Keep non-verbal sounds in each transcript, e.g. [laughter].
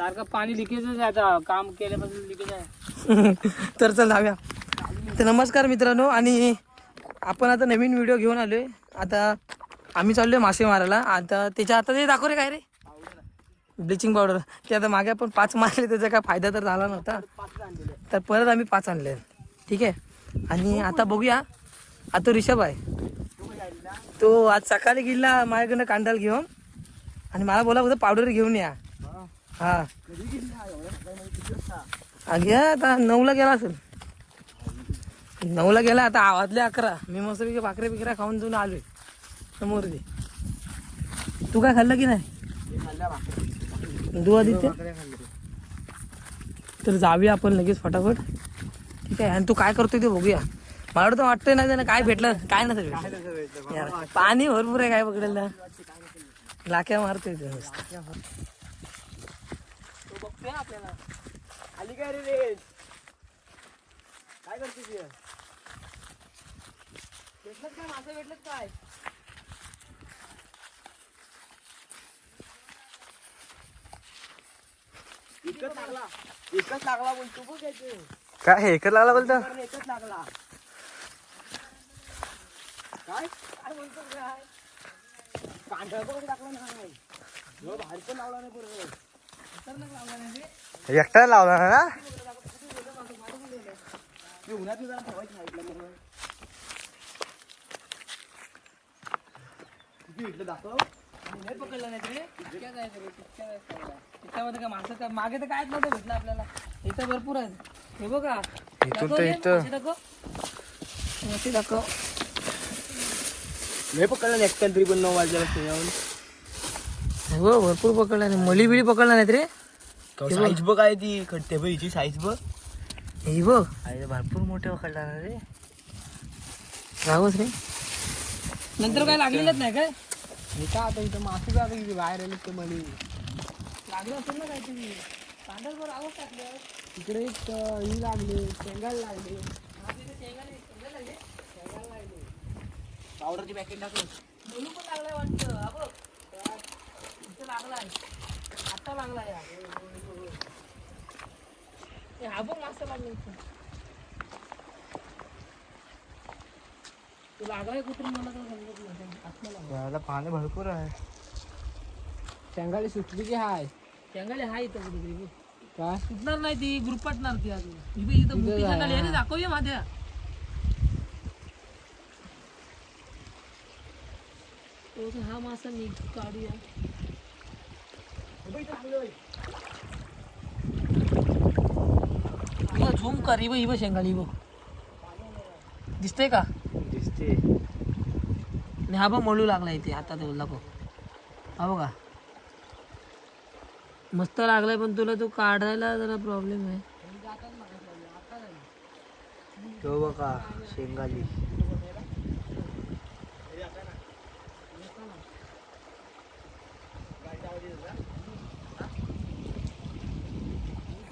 सारखं पाणी लिकेजच आहे आता. काम केल्यापासून लिकेज आहे. [laughs] तर चल जाऊया. तर नमस्कार मित्रांनो आणि आपण आता नवीन व्हिडिओ घेऊन आलोय. आता आम्ही चाललोय मासे मारायला. आता त्याच्या आता ते दाखव रे काय रे? ब्लिचिंग पावडर ते आता मागे आपण पाच मारले त्याचा काय फायदा तर झाला नव्हता. तर परत आम्ही पाच आणले. ठीक आहे? आणि आता बघूया. आता रिषभ आहे. तो आज सकाळी गेला माझ्याकडनं कांडाल घेऊन. आणि मला बोला होतं पावडर घेऊन या. हा. घ्या आता नऊला गेला असेल. नऊला गेला आता आवाजले अकरा. मी मस्तपैकी भाकऱ्या बिकऱ्या खाऊन जाऊन आलोय. समोर दे. तू काय खाल्लं की नाही? दुवा देते. तर जाऊया आपण लगेच फटाफट. ठीक आहे? आणि तू काय करतोय ते बघूया. मला वाटतं वाटतंय ना त्यानं काय भेटलं काय नसेल भेटलं. पाणी भरपूर आहे काय पकडेल ना लाक्या मारतोय ते आपल्याला. आली काय रे रे काय करते ती भेटलं काय माझं भेटलं काय? एकच लागला. एकच लागला बोलतो बघ याचे. काय एकच लागला बोलतो? एकच लागला काय? काय बोलतो काय? पांढरा पण टाकला नाही. बाहेर पण लावला नाही बरोबर एकटा लावला ना? मागे तर कायच नव्हतं भेटलं आपल्याला. इथं भरपूर आहेत. हे बघा दाखव रे, मासे दाखव. नाही पकडला नाही एकट्यानं तरी पण नऊ येऊन हे भरपूर पकडला नाही मली बिळी पकडला नाहीत रे. साईज बघ आहे ती खट्टे बघ हिची साईज बघ. हे बघ. अरे भरपूर मोठे पकडला ना रे. राहूच रे. नंतर काय लागलेलंच नाही काय? मी का आता इथं मासे जात किती बाहेर आले ते मणी लागलं असेल ना काहीतरी. टाकलं तिकडे ही लागले शेंगाला लागले. पावडरची पॅकेट बोलू पण लागलाय वाटतं. लागलाय. आता लागलाय. हा. बघ मासा लागला इथं तो लागलाय कुठून मला तर समजत नाही. आत्मा लागला याला पाणी भरपूर आहे. शेंगाली सुटली की हाय? जंगल हा इथं कुठेतरी बघ. काय? सुटणार नाही ती ग्रुपटणार ती अजून. इथं इथं मोठी जंगल आहे रे दाखवूया माझ्या हा मासा निघ काढूया. झूम कर इव इव शेंगाली इव दिसतंय का? दिसते। आणि हा बघ मळू लागला इथे आता ते दाखव हा बघा। मस्त लागलाय पण तुला तो काढायला जरा प्रॉब्लेम आहे. तो बघा शेंगाली.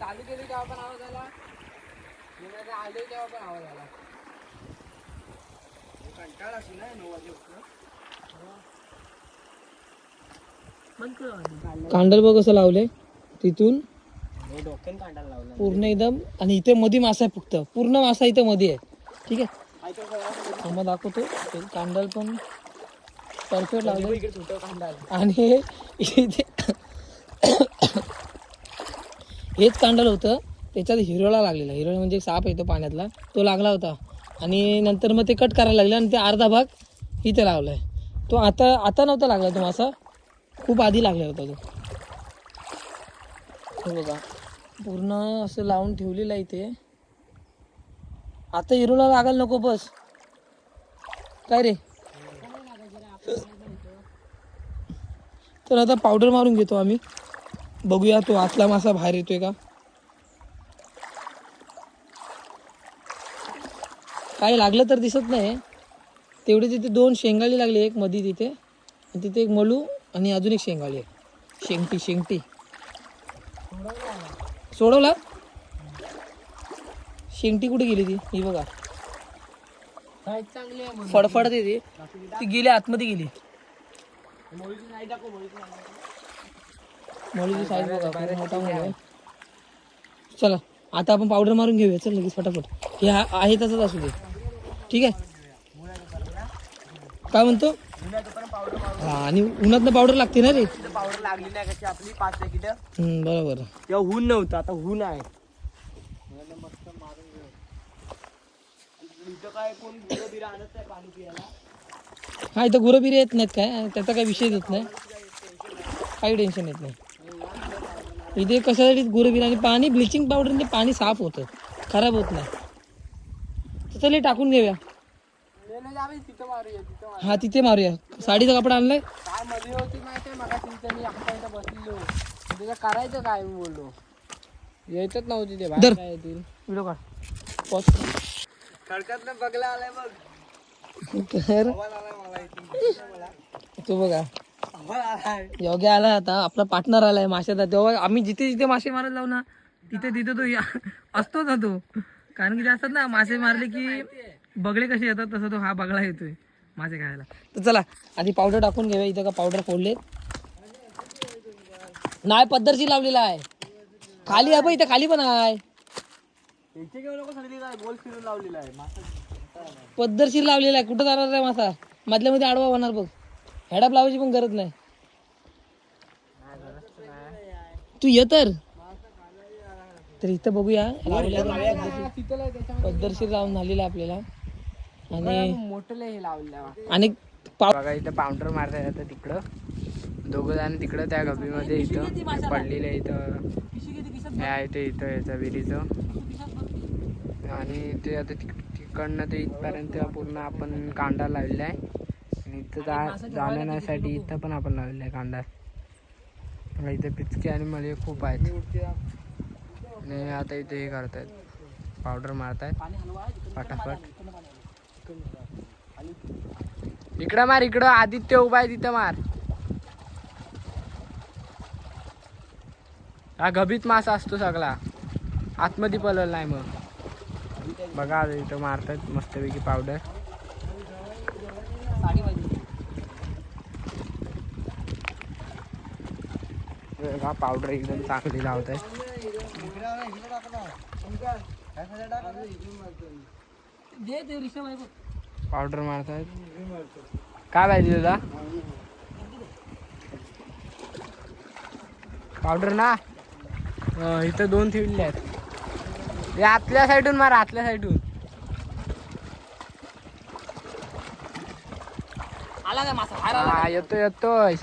चालू केली तेव्हा पण आवाज आला. आले तेव्हा पण आवाज आला. कंटाळा असेल ना नऊ वाजेपासून कांडल बघ कसं लावलंय. तिथून डोक्यान लावला. पूर्ण एकदम आणि इथे मध्ये मासा आहे फक्त. पूर्ण मासा इथे मध्ये आहे. ठीक आहे? मग दाखवतो. ते कांडल पण परफेक्ट लावलं छोटं कांदा आणि इथे हेच कांडल होतं. त्याच्यात हिरोळा लागलेला. हिरोळा म्हणजे साप येतो पाण्यातला. तो लागला होता. आणि नंतर मग ते कट करायला लागले आणि ते अर्धा भाग इथे लावला आहे तो आता आता नव्हता लागला तो मासा. खूप आधी लागला होता तो. बघा. पूर्ण असं लावून ठेवलेलं आहे इथे. आता हिरोला लागायला नको बस. काय रे? तर आता पावडर मारून घेतो आम्ही. बघूया तो आतला मासा बाहेर येतोय का? काही लागलं तर दिसत नाही. तेवढे तिथे दोन शेंगाळी लागली एक मधी तिथे तिथे एक मलू आणि अजून एक शेंगाळी आहे. शेंगटी शेंगटी सोडवला? शेंगटी कुठे गेली ती? ही बघा. साईज फडफडत येते ती गेली आतमध्ये गेली. मॉलीची साईज बघा खूप मोठा आहे. चला आता आपण पावडर मारून घेऊया. चल लगेच फटाफट. हे आहे तसंच असू दे. ठीक आहे? काय म्हणतो? हा आणि उन्हातनं पावडर लागते ना रे? पावडर लागली नाही कशी आपली? पाच हम्म, बरोबर. तेव्हा ऊन नव्हतं आता ऊन आहे. इथं काय कोण गुरं बिरं आणत नाही पाणी पियाला. हा इथं गुरं बिरं येत नाहीत काय? आणि त्याचा काही विषय येत नाही. काही टेन्शन येत नाही. इथे कशासाठी गुरं बिरं आणि पाणी ब्लिचिंग पावडरने पाणी साफ होतं. खराब होत नाही. तर चल टाकून घेऊया. तिथं मारूया तिथं हा तिथे मारूया. साडीचा कपडा आणलाय. काय मध्ये होती माहिती आहे मगा तिथं मी आता इथं बसलेलो तिथं करायचं काय मी बोललो यायचंच नव्हती ते. बाहेर येतील. व्हिडिओ काढ. पॉज. खडकात बघला आलाय बघ. तर तो बघा. आवाज आलाय योगी आला आता आपला पार्टनर आलाय माशाचा. तेव्हा आम्ही जिथे जिथे मासे मारायला जाऊ ना तिथे तिथे तो या- असतोच ना तो. कारण की असतात ना मासे मारले की बगळे कसे येतात तसं तो हा बगळा येतोय मासे खायला. तर चला आधी पावडर टाकून घेऊया इथं का पावडर फोडले नाही पद्धतशीर लावलेला आहे. खाली आहे इथं खाली पण आहे. पद्धतशीर लावलेला आहे. कुठं जाणार आहे मासा? मधल्या मध्ये आडवा होणार बघ. हेडअप लावायची पण गरज नाही. तू ये तर. तर इथं बघूया. पद्धतशीर लावून झालेला आपल्याला. आणि मोठं हे लावलेलं आणि बघा इथं पाउंडर मारता येतं तिकडं. दोघं जण तिकडं त्या गबीमध्ये इथं पडलेलं इथं हे आहे ते इथं याचा विहिरीचं. आणि ते आता तिक तिकडनं ते इथपर्यंत पूर्ण आपण कांदा लावलेला आहे आणि इथं जा जाण्यासाठी इथं पण आपण लावलेला आहे कांदा. बघा इथं पिचके आणि मळे खूप आहेत. आणि आता इथे हे करतायत. पावडर मारतायत. फटाफट इकडं मार इकडं. आदित्य उभा आहे तिथं मार. हा गभीत मासा असतो सगळा. आतमध्ये पलल नाही मग. बघा आता इथं मारतात मस्तपैकी पावडर. बघा पावडर एकदम चांगली लावत आहे पावडर मारतायत. काय पाहिजे तुला? पावडर ना? इथं दोन ठेवले आहेत. हे आतल्या साईडून मारा आतल्या साईडून आला काय मासा? हा येतो येतोय.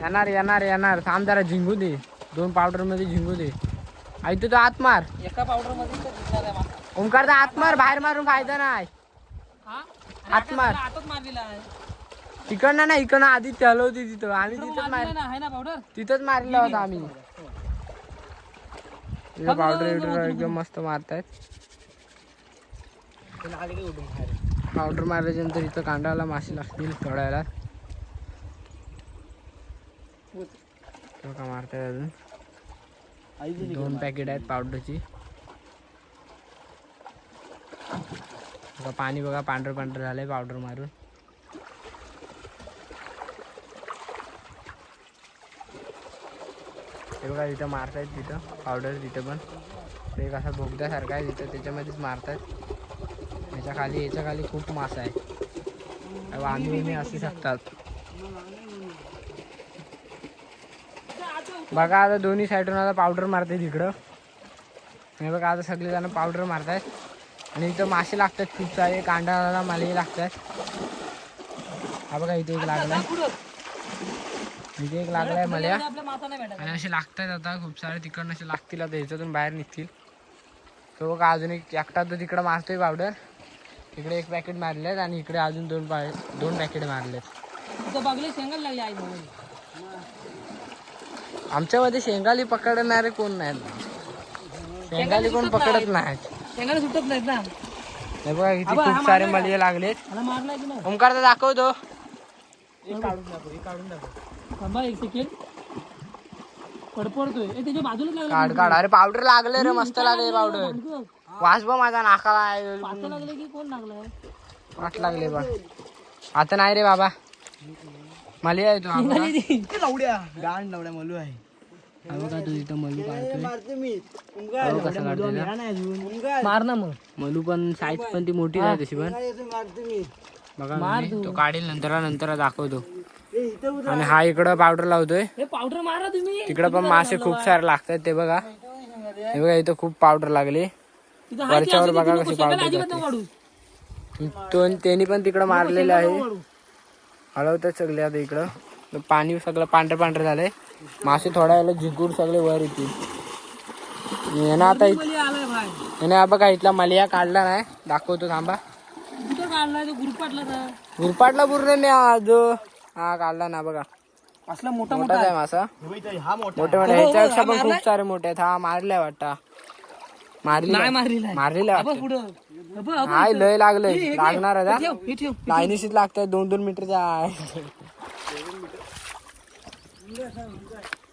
येणार येणार येणार. थांब जरा झिंगू दे. दोन पावडरमध्ये झिंगू दे. आई तो आत मार. एका पावडरमध्ये ओंकारचा आत मार बाहेर मारून फायदा नाही. हा? आत मार. मारलेला इकडनं ना इकडनं आधी हलवती तिथं. आम्ही तिथंच मार मारलेला तिथंच मारला होता आम्ही. पावडर बिवडर एकदम मस्त मारतायत. पावडर मारल्याच्यानंतर इथं कांडाला मासे लागतील थोड्या वेळात बघा मारतायत अजून. दोन पॅकेट आहेत पावडरची. बघा पाणी बघा पांढरं पांढरं झालंय पावडर मारून. हे बघा तिथं मारतायत तिथं पावडर तिथं पण. ते एक असा बोगद्यासारखा आहे तिथं त्याच्यामध्येच मारतायत. याच्या खाली याच्या खाली खूप मासा आहे. बिंगी असू शकतात. बघा आता दोन्ही साईडून आता पावडर मारते तिकडं हे बघा आता सगळेजण पावडर मारतायत. आणि इथं मासे लागतात खूप सारे कांडाला माले लागतात. हा बघा इथे एक लागलाय. इथे एक लागलाय मला आणि असे लागतात आता खूप सारे तिकडनं असे लागतील आता ह्याच्यातून बाहेर निघतील. तो बघा अजून एक एकटा तो तिकडं मारतोय पावडर इकडे एक पॅकेट मारलेत आणि इकडे अजून दोन दोन पॅकेट मारलेत. लागले आमच्यामध्ये शेंगाली पकडणारे कोण नाहीत शेंगाली कोण पकडत नाहीत. शेंगाला सुटत नाहीत ना. हे बघा किती खूप सारे मलिये लागलेत. की नाही? ओंकारचा दाखवतो लागला काढ काढ. अरे पावडर लागले रे मस्त लागले पावडर. वास बा माझा नाकाला. आहे. पाचं लागले की कोण लागलाय? वाट लागले बा आता नाही रे बाबा. मला आहे तो हा बघा. लावड्या गाण लावड्या मलू आहे. हा बघा तो इथं मलू मी. हा कसा काढतोय तो. मार ना मग. मलू पण साईज पण ती मोठी आहे तशी पण. मारते मी. बघा मी. तो. काढील नंतर नंतर दाखवतो आणि हा इकडं पावडर लावतोय. पावडर मारा तुम्ही. तिकडं पण मासे खूप सारे लागतात ते बघा. हे बघा इथं खूप पावडर लागली. वरच्यावर बघा कशी पावडर त्यांनी पण तिकडं मारलेलं आहे. काढू. हलवतात सगळे आता इकडं. पाणी सगळं पांढरं पांढरं झालंय. मासे थोड्या वेळेला झिगूर सगळे वर येतील. यानं आता हा इथला मलिया काढला नाही. दाखवतो थांबा. गुरपाटला पूर्ण मी आज हा काढला ना बघा. असला मोठा मोठाच आहे मासा. हा मोठा मोठे मोठे ह्याच्यापेक्षा पण खूप सारे मोठे आहेत. हा मारलाय वाटता. मारली नाही मारलेला आहे. मारलेला हा हा हा. लय लागलंय लागणार आहे ठेव हे ठेव लाईनीशीच लागतंय दोन दोन मीटरच्या आहे.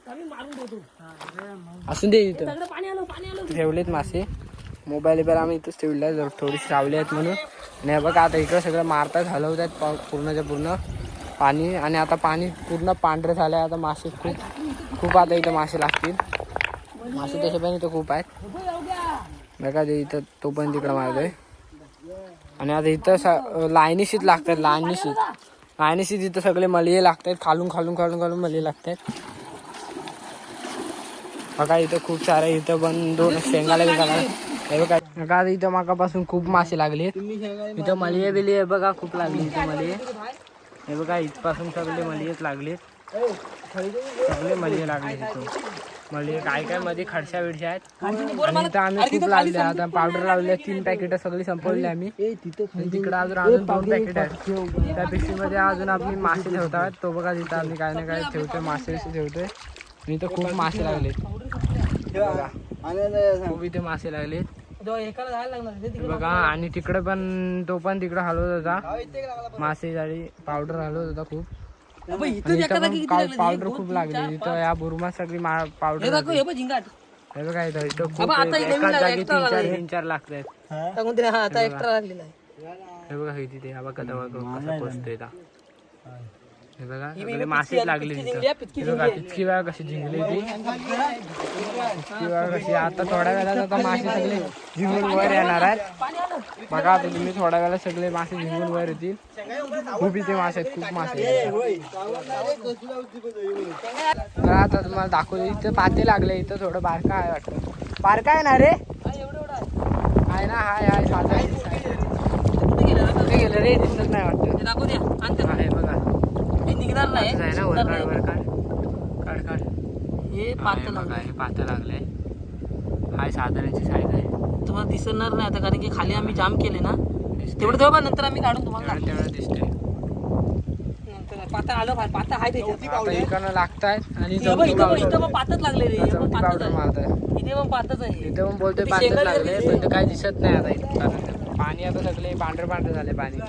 आम्ही मारून ठेवतो असून दे इथं. सगळं पाणी आलं पाणी आलं. ठेवलेत मासे. मोबाईल बिबाईल आम्ही इथंच ठेवले जर थोडीशी रावले आहेत म्हणून. आणि हे बघा आता इकडं सगळं मारतात हलवतात पा- पूर्णच्या पूर्ण. पाणी आणि आता पाणी पूर्ण पांढरं झालंय. आता मासे खूप खूप आता इथं मासे लागतील. मासे तसे पण इथं खूप आहेत. बघा ते इथं तो पण तिकडं मारतोय. आणि आता इथं स- लागतात लायनीशीत लायनीशीत इथं सगळे मलिये लागतात खालून खालून खालून खालून मलिये लागतात बघा इथं खूप सारे इथं पण दोन शेंगाला बिंगाला हे बघा बघा आता इथं मागापासून खूप मासे लागले इथं मलिये बिलिये बघा खूप लागली इथं मलिये. हे बघा इथपासून सगळे मलियेच लागले सगळे मलिये लागले इथं. मलिये काय काय मध्ये खडशा बिडशा आहेत. आणि इथं आम्ही खूप लागले. आता पावडर लावले तीन पॅकेट सगळी संपवली आम्ही. आणि तिकडे अजून अजून दोन पॅकेट आहेत. त्या पिशवीमध्ये अजून आम्ही मासे ठेवतात. तो बघा तिथं आम्ही काय ना काय ठेवतोय मासे ठेवतोय. आणि इथं खूप मासे लागले. खूप इथे मासे लागले. तिकडे बघा आणि तिकडे पण तो पण तिकडे हलवत होता. मासे जाळी पावडर हलवत होता खूप. अबे, इथं आणि एका इथं जागी पण किती पाव- लागले? पावडर एक, दोन, खूप तीन, लागली. चार, इथं या बुरुमात सगळी मा- हे पावडर दाखव हे बघ झिंगाट हे बघा इथं. इथं खूप अबे, आता आहे. इथे एकाच मी जागी extra तीन चार लागले. तीन चार लागतात टाकून दे हा आता एक्स्ट्रा लागलेला आहे. हे बघा हे तिथे हा बघा तेव्हा कसा पोचतोय इथं. हे. बघा सगळे मासेच लागले तिथं पिचकी हे बघा इतकी वेळा कशी जिंकली ती. इतकी वेळा कशी आता थोड्या वेळात आता मासे सगळे जिंकून वर येणार आहेत. बघा आता तुम्ही थोड्या वेळात सगळे मासे जिंकून वर येतील. खूप इथे मासे आहेत खूप मासे. तर आता तुम्हाला दाखवतो इथं पाते लागले इथं थोडं बारका आहे वाटतं. बारका आहे ना रे? हा, आहे. आहे ना हाय हाय आहे. कुठे गेलं रे? दिसत नाही वाटतं. हे दाखव द्या आण त्याला. हा, हे बघा. हे निघणार नाही आहे ना वर निघणार काढ. हे बघा लागलं. हे पातं लागलंय हाय साधारणची साईज आहे. तुम्हाला दिसणार नाही आता कारण की खाली आम्ही जाम केले ना. तेवढं तेव्हा नंतर आम्ही काढून तुम्हाला तेवढं दाखवू. नंतर पाता आलं बाहेर पाता आहे. इकडनं लागतायत आणि हे इथं पण इथं पण पातच लागले रे हे पण पातच पावडर आहे. मारताय. इथे पण पातच आहे. इथे पण बोलतोय ती लागले पण ते काय दिसत नाही आता इथं. कारण पाणी आता सगळे पांढरे पांढरे झाले पाणी.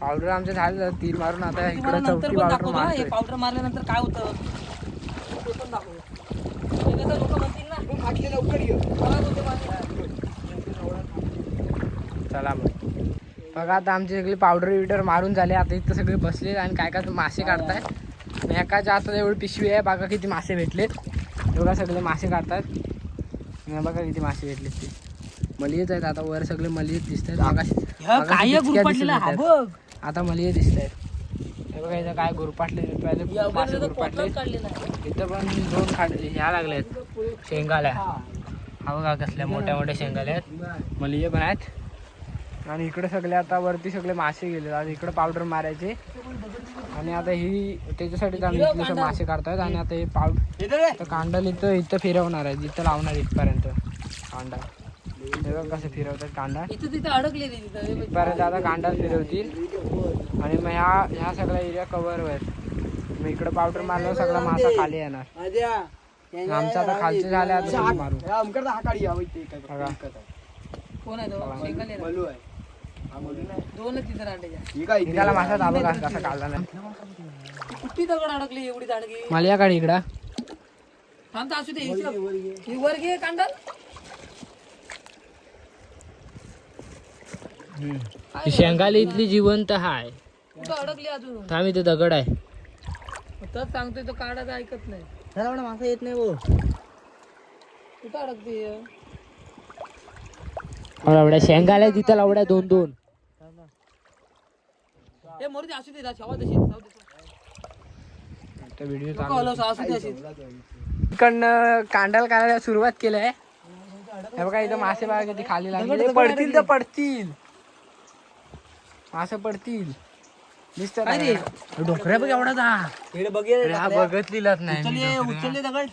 पावडर आमचे झाले तीन मारून आता तुम्हाला इकडे नंतर चौथी पण पावडर दाखवतो हा, हे मारतोय. पावडर मारल्यानंतर काय होतं? ते पण दाखवतो. कसं लोक म्हणतील ना. चला मग बघा आता आमचे सगळे पावडर बिवडर मारून झाले. आता इथं सगळे बसले आणि काय काय मासे काढताय आणि एकाच्या आता एवढी पिशवी आहे बघा किती मासे भेटलेत. बघा सगळे मासे काढतात बघा किती मासे भेटलेत ते. मलियेच आहेत आता वर सगळे मलियेच दिसत आहेत. आता मलिये दिसत आहेत हे बघा इथं काय गुरपाटले मासे गुरपाटले. इथं पण दोन खाड ह्या लागल्यात शेंगाल्या. हा बघा कसल्या मोठ्या मोठ्या शेंगाल्या आहेत. मलिये पण आहेत. आणि इकडे सगळे आता वरती सगळे मासे गेले आता इकडे पावडर मारायचे. आणि आता ही त्याच्यासाठीच आम्ही मासे काढतायत आणि आता हे पावडर कांडल इथं इथं फिरवणार आहे इथं लावणार इथपर्यंत. कांडा हे कसं फिरवतात कांडा हे. इथपर्यंत आता कांडा फिरवतील. आणि मग ह्या ह्या सगळ्या एरिया कव्हर होईल मग इकडे पावडर मारल्यावर सगळा मासा खाली येणार. आमचं आता खालचे झाले आता मारू. बघा. कोण आहे. मासा दाबा का कसा काढला नाही. कुठली दगड अडकली एवढी दांडगी? मला याकडे इकडं. थांब तर असू दे हिशोब. ही वर घे कांडल. ही शेंगाली इथली जिवंत हाय. कुठं अडकली अजून? थांब इथे दगड आहे. तर सांगतोय तो काढायचं ऐकत नाही. मासा येत नाही हो कुठं अडकते एवढ्या शेंगाला तिथं लावड्या दोन दोन. हे मोरू दे असू दे ठेवा तशी जाऊ दे. व्हिडिओ नको हलवू, असू दे अशी इकडनं कांडाला करायला सुरुवात केलंय हे बघा इथं मासे बघा किती खाली लागले. पडतील तर पडतील. मासे पडतील. दिसत काय रे? डोकऱ्या बघ एवढा जा. इकडे बघे हा बघतलीलाच नाही मी उचलले डोकऱ्या. उचलले दगड.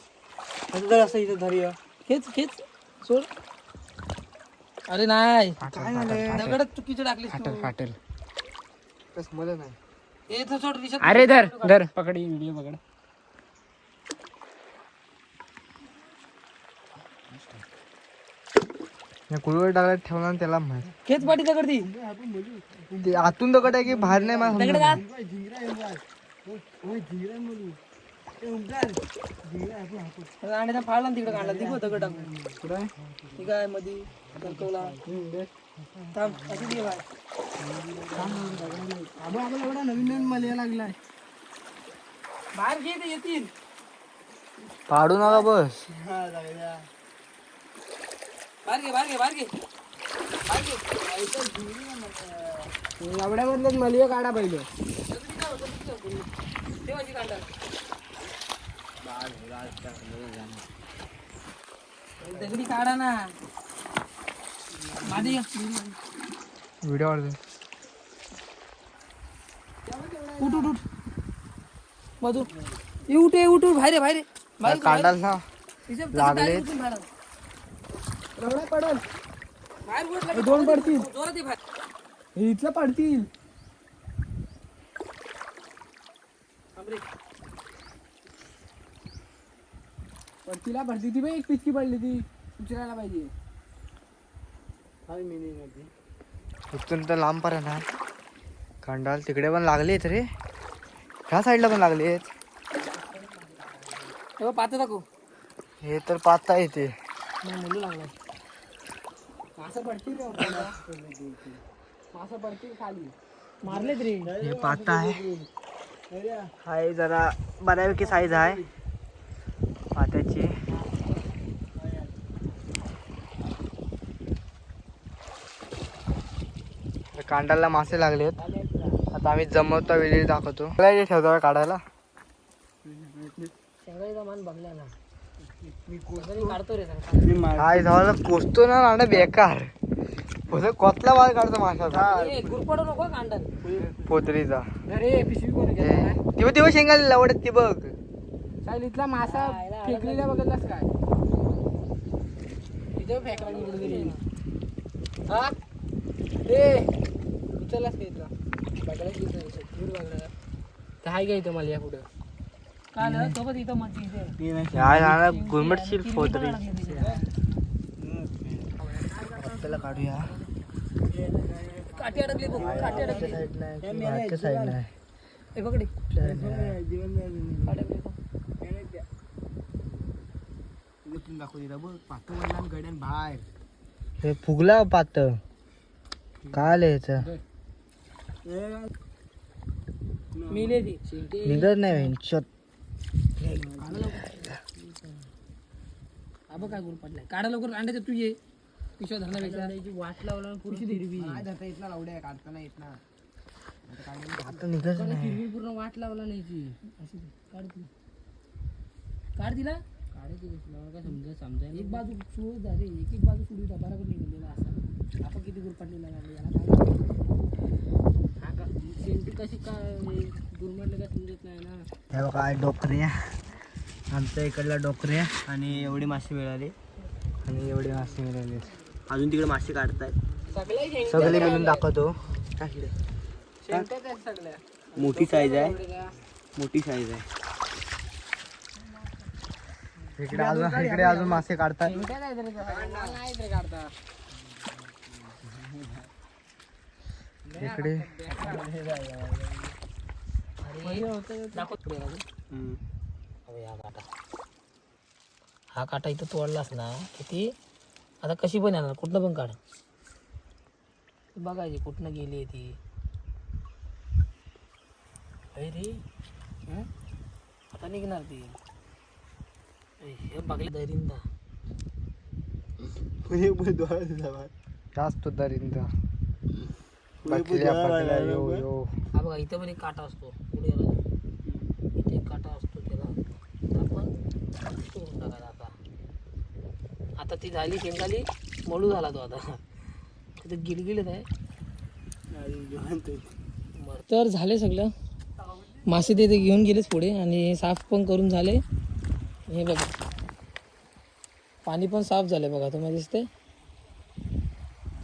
असं जर असं इथं धरी खेच खेच. सोड. अरे नाही. फाटल, फाटल, दगडच चुकीचं टाकलीस फाटल तू. फाटल. मला नाही. सोड अरे धर धर. पकड व्हिडिओ पकड. कुळवर टाकला ठेवला आणि त्याला माहीत खेच पाठी दगड ती. ते आतून दगड आहे की बाहेर नाही मला दगड आणि फाळला तिकडे काढला. ती बघ दगड टाकून. ठीक आहे? मधी सरकवला बाय नवीन नवीन मला लागलाय बाहेर घे ते येतील पाडू नका बस. बाहेर घे बाहेर घे बाहेर घे बाहेर घे एवढ्यामधलं मलियो काढा कांदा दगडी काढा ना. व्हिडिओ उठ उठ उठ. मधू. ये उठ ये उठ उठ. बाहेर ये, बाहेर ये. बाहेर ये, बाहेर कांडाल बाहेर. आण. एवढा पडल बाहेर. दोन पडतील. जोरात बाहेर इथलं पडतील. थांब रे. पडतीला पडती ती बघ एक पिचकी पडली ती. उचलायला पाहिजे. इथून तर लांब पर्यंत आहे. कांडाल तिकडे पण लागलेत रे. ह्या साईडला पण लागलेत हे पातं दाखव. हे तर पाहता येते. मुलू लागला मासं पडतील रे वरतीला. मासं पडतील खाली. मारलेत रे. हे पाहता आहे. हाय जरा बऱ्यापैकी साईज आहे. पात्याची कांडाला मासे लागलेत आता आम्ही जमवता वेळी दाखवतो. ठेवतो काढायला. बघला ना कोसतो ना बेकार. कोतला वाल काढतो माशाचा. पोतरीचा. अरे पिशवी कोण हे, शेंगाला ती बघ. इथला मासा फेकलेला बघितलास काय फेकला ए उचललास का इथला बघायला की इथं इथं, दूर बघायला. तर हाय का इथं मला या पुढं? काल सोबत इथं गुरमटशील पोतरी त्याला काढूया. काठी अडकली बघ काठी अडकली. साईडला साईडला हे पकडी अडकली बघ. बाहेर. हे फुगला पात काय आलं याचं? मिले ती निघत नाही काय गुर पडलाय. काढा लवकर अंड्याच्या तू ये. पिशव्या धरण्यापेक्षा वाट लावला हिरवी इथला लावड्या काढताना येत ना. आता निघत नाही. हिरवी पूर्ण वाट लावला नाही ती. अशी. काढ ती. काढ तिला. काढायची काय समजा समजायला एक बाजू सोड जा रे एक एक बाजू सोडू द्या बरोबर निघालेला असा. आपण किती गुर पडलेला लागले याला? काय हा का? शेंटी कशी काय गुरमडले काय समजत नाही ना. हे बघा डोकरे आमच्या इकडला डोकरे आणि एवढी मासे मिळाली. आणि एवढे मासे मिळाले. अजून तिकडे मासे काढतायत. सगळे मिळून दाखवतो. मोठी साईज आहे. मोठी साईज आहे. इकडे अजून इकडे अजून मासे काढतात शेंगट्याच आहेत रे त्या. नाही रे काढता इकडे. हा काटा हा काटा इथं तोडलास ना किती? आता कशी पण येणार कुठनं पण काढ. बघायची कुठनं गेली ती. रे हं? आता निघणार ती. हे बघले दरिंदा. जास्त दरिंदा. बकल्या बकल्या यो यो. हा बघा इथं पण एक काटा असतो. पुढे इथे एक काटा असतो त्याला. तर आपण तोडून आता. आता ती झाली शेंगाली मळू झाला तो आता. तिथे गिलगिलीत आहे. बरं तर झाले सगळं. मासे ते ते घेऊन गेलेच पुढे आणि साफ पण करून झाले. हे बघा. पाणी पण साफ झालं बघा तुम्हाला दिसते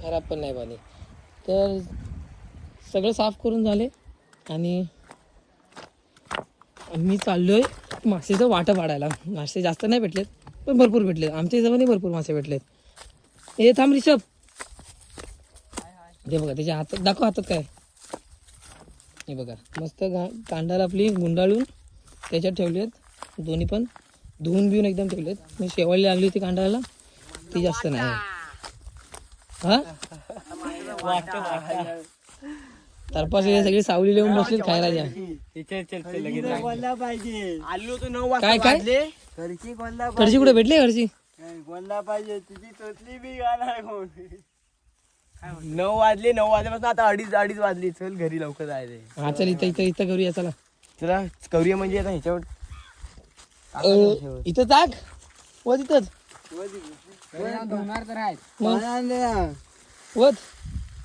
खराब पण नाही पाणी. तर सगळं साफ करून झाले. आणि मी चाललो आहे मासेचं वाटं पाडायला मासे जास्त नाही भेटलेत पण भरपूर भेटले आमच्या हिशोबाने भरपूर मासे भेटलेत. हे थांब रिषभ. हे बघा त्याच्या हातात दाखव हातात काय. हे बघा मस्त गा कांडाला आपली गुंडाळून त्याच्यात ठेवली आहेत दोन्ही पण धुवून बिवून एकदम ठेवलेत. मी शेवाळी लागली होती कांडाला. ती जास्त नाही. हा? तरपास हे सगळी सावली लिहून बसलीत खायला द्या पाहिजे. आलो नऊ वाजता काय काय? घरची कोणला घरची कुठे भेटली घरची कोणला पाहिजे. तुझी तोतली बी गाणार कोण? नऊ वाजले नऊ वाजल्यापासून आता अडीच अडीच वाजली. चल घरी लवकर जायचंय हा चल इथं इथं इथं करूया चला. चला करूया म्हणजे आता ह्याच्यावर. इथं टाक. व तिथंच धुणार तर आहेत. मग?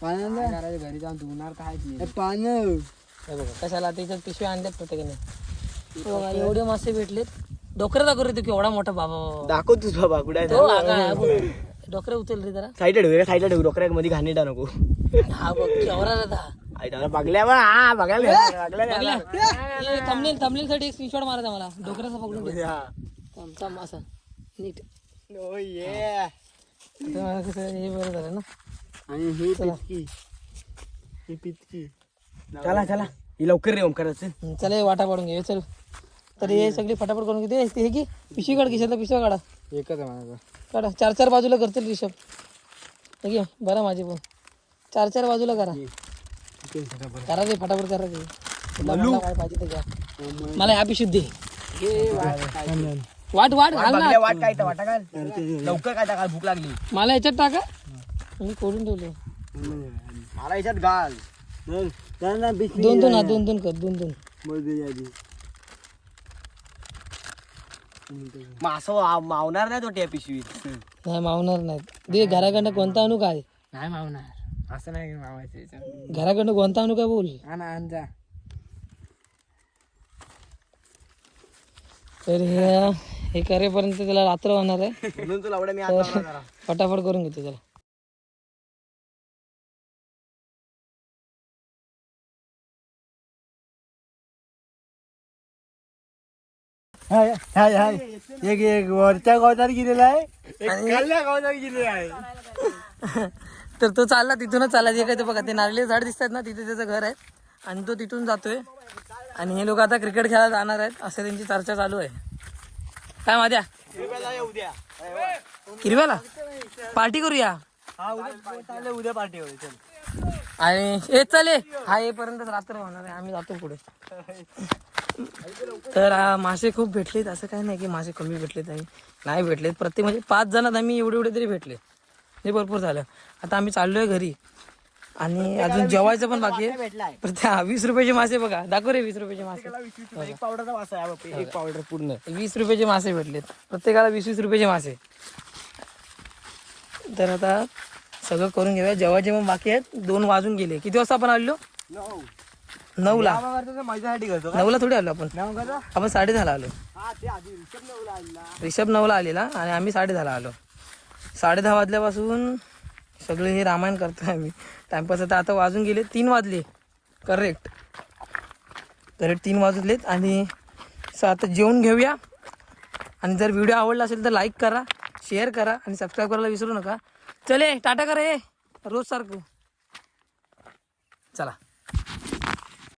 घराच्या घरी जाऊन धुणार तर पान हे बघा कशाला त्याच्यात पिशव्या आणल्यात प्रत्येकाने? हे बघा, एवढे मासे भेटलेत. डोकरं दाखव रे तू केवढा मोठा बाबा बाबा. दाखव तुझ बाबा कुठे तो आगा हा. डोकरं उचल रे जरा. साईडला ठेवूया साईडला ठेवू डोकऱ्या मध्ये घाणेटा नको. हा बघ केवढा रे आई दादा बघल्या बा हा बघायला बघल्या थंबनेल थंबनेल साठी एक स्क्रीनशॉट मारायचा मला. डोकराचा पकडून घे. नीट. आता मला कसं हे बरं झालं ना. आणि ही पिचकी. ही पिचकी. चला चला. ही लवकर रे ओमकार चल. हं, चल हे वाटा पाडून घे चल. तर हे सगळी फटाफट करून घेते ते हे की पिशवी काढ खिशातला पिशव्या काढा. एकच आहे माझा. काढा. चार चार बाजूला करतील रिषभ हे घे बरं माझी पण. चार चार बाजूला करा. करा रे फटाफट करा रे. तुला मला काय पाहिजे ते घ्या मला ह्या पिशवीत दे. वाट वाट घाल ना. बघल्या वाट काय वाटा काय लवकर काय टाकाल भूक लागली. मला याच्यात टाका. मी खोडून ठेवलो. मला याच्यात घाल. दोन दोन हा दोन दोन कर दोन दोन. मासं मावणार नाही तो त्या पिशवीत. नाही मावणार नाहीत दे घराकडनं कोणता आणू काय? नाही मावणार. असं नाही मावायचं याच्यात. घराकडनं कोणता आणू काय बोल? आण आण जा. तर हे हे करेपर्यंत त्याला रात्र होणार आहे. म्हणून तुला मी लावला जरा. [laughs] फटाफट करून घेतो त्याला. एक एक वरच्या गावतात गेलेला आहे. खाल्ल्या गावतात गेलेला आहे. [laughs] तर तो चालला तिथूनच चालला. जे काय ते बघा ते नारळी झाड दिसतात ना तिथे त्याचं घर आहे. आणि तो तिथून जातोय. आणि हे लोक आता क्रिकेट खेळायला जाणार आहेत. असं त्यांची चर्चा चालू आहे. काय माझ्या उद्या. हिरव्याला? पार्टी करूया. हा उद्या उद्या पार्टी होईल. चल. आणि हे चाले हा येईपर्यंत रात्र होणार आहे. आम्ही जातो पुढे. [laughs] तर मासे खूप भेटलेत. असं काही नाही की मासे कमी भेटलेत आणि नाही भेटलेत. प्रत्येक म्हणजे पाच जणात आम्ही एवढे एवढे तरी भेटले. हे भरपूर झालं. आता आम्ही चाललोय घरी. आणि अजून जेवायचं पण बाकी आहे. वीस रुपयाचे मासे बघा. दाखव रे वीस रुपयाचे मासे. पावडरचा आहे पावडर पूर्ण. वीस रुपयाचे मासे भेटलेत. प्रत्येकाला वीस वीस रुपयाचे मासे. तर आता सगळं करून घेऊया. जेवायचे पण बाकी आहेत. दोन वाजून गेले. किती वाजता आपण आलो. नऊला. माझ्यासाठी करतो? नऊला थोडी आलो आपण? आपण साडे दहाला आलो. हा रिषभ नऊला आलेला. आणि आम्ही साडे दहाला आलो. साडे दहा वाजल्यापासून सगळे हे रामायण करतोय आम्ही. टाइमपास आता आता वाजून गेले तीन वाजले. करेक्ट करेक्ट तीन वाजलेत आणि आता जेवून घेऊया. आणि जर व्हिडिओ आवडला असेल तर लाईक करा शेअर करा आणि सबस्क्राईब करायला विसरू नका. चले टाटा करा हे रोज सारखं.